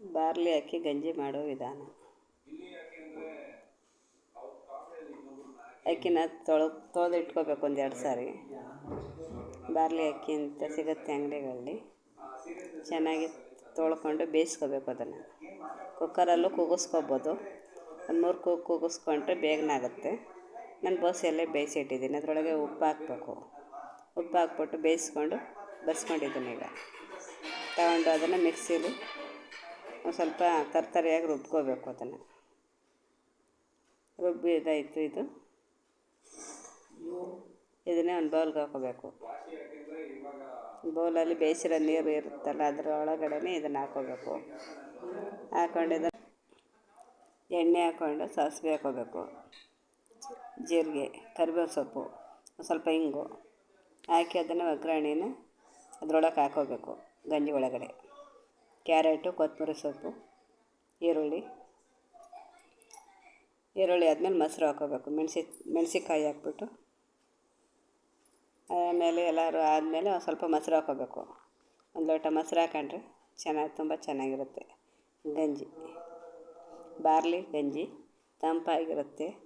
Barley ಹಾಕಿ ಗಂಜಿ ಮಾಡೋ ವಿಧಾನ. ಅಕ್ಕಿನ ತೊಳೆ ತೊಳೆದು ಇಟ್ಕೋಬೇಕು ಒಂದು ಎರಡು ಸಾರಿ. ಬಾರ್ಲಿ ಅಕ್ಕಿ ಅಂತ ಸಿಗುತ್ತೆ ಅಂಗಡಿಗಳಲ್ಲಿ. ಚೆನ್ನಾಗಿ ತೊಳ್ಕೊಂಡು ಬೇಯಿಸ್ಕೋಬೇಕು ಅದನ್ನು. ಕುಕ್ಕರಲ್ಲೂ ಕೂಗಿಸ್ಕೋಬೋದು. ಒಂದು ಮೂರು ಕೂಗು ಕೂಗಿಸ್ಕೊಂಡ್ರೆ ಬೇಗನೆ ಆಗುತ್ತೆ. ನಾನು ಬೋಸೆಯಲ್ಲೇ ಬೇಯಿಸಿ ಇಟ್ಟಿದ್ದೀನಿ ಅದರೊಳಗೆ ಉಪ್ಪು ಹಾಕ್ಬೇಕು ಉಪ್ಪು ಹಾಕ್ಬಿಟ್ಟು ಬೇಯಿಸ್ಕೊಂಡು ಬಸ್ಕೊಂಡಿದ್ದೀನಿ ಈಗ. ತಗೊಂಡು ಅದನ್ನು ಮಿಕ್ಸಿಲಿ ಒಂದು ಸ್ವಲ್ಪ ತರ್ತರಿಯಾಗಿ ರುಬ್ಕೋಬೇಕು ಅದನ್ನು. ರುಬ್ಬಿದಾಯಿತು ಇದು. ಇದನ್ನೇ ಒಂದು ಬೌಲ್ಗೆ ಹಾಕೋಬೇಕು. ಬೌಲಲ್ಲಿ ಬೇಯಿಸಿರೋ ನೀರು ಇರುತ್ತಲ್ಲ, ಅದರ ಒಳಗಡೆನೇ ಇದನ್ನು ಹಾಕೋಬೇಕು. ಹಾಕೊಂಡಿದ ಎಣ್ಣೆ ಹಾಕ್ಕೊಂಡು ಸಾಸಿವೆ ಹಾಕೋಬೇಕು. ಜೀರಿಗೆ, ಕರಿಬೇವು ಸೊಪ್ಪು ಸ್ವಲ್ಪ ಹಿಂಗು ಹಾಕಿ ಅದನ್ನು ಒಗ್ಗರಣೆನ ಅದ್ರೊಳಗೆ ಹಾಕ್ಕೋಬೇಕು ಗಂಜಿ ಒಳಗಡೆ. ಕ್ಯಾರೆಟು ಕೊತ್ತಂಬರಿ ಸೊಪ್ಪು, ಈರುಳ್ಳಿ. ಈರುಳ್ಳಿ ಆದಮೇಲೆ ಮೊಸರು ಹಾಕೋಬೇಕು. ಮೆಣಸಿ ಮೆಣಸಿಕಾಯಿ ಹಾಕ್ಬಿಟ್ಟು. ಆಮೇಲೆ ಎಲ್ಲರೂ ಆದಮೇಲೆ ಸ್ವಲ್ಪ ಮೊಸರು ಹಾಕೋಬೇಕು. ಒಂದು ಲೋಟ ಮೊಸರು ಹಾಕೊಂಡ್ರೆ ಚೆನ್ನಾಗಿ, ತುಂಬ ಚೆನ್ನಾಗಿರುತ್ತೆ ಗಂಜಿ. ಬಾರ್ಲಿ ಗಂಜಿ ತಂಪಾಗಿರುತ್ತೆ.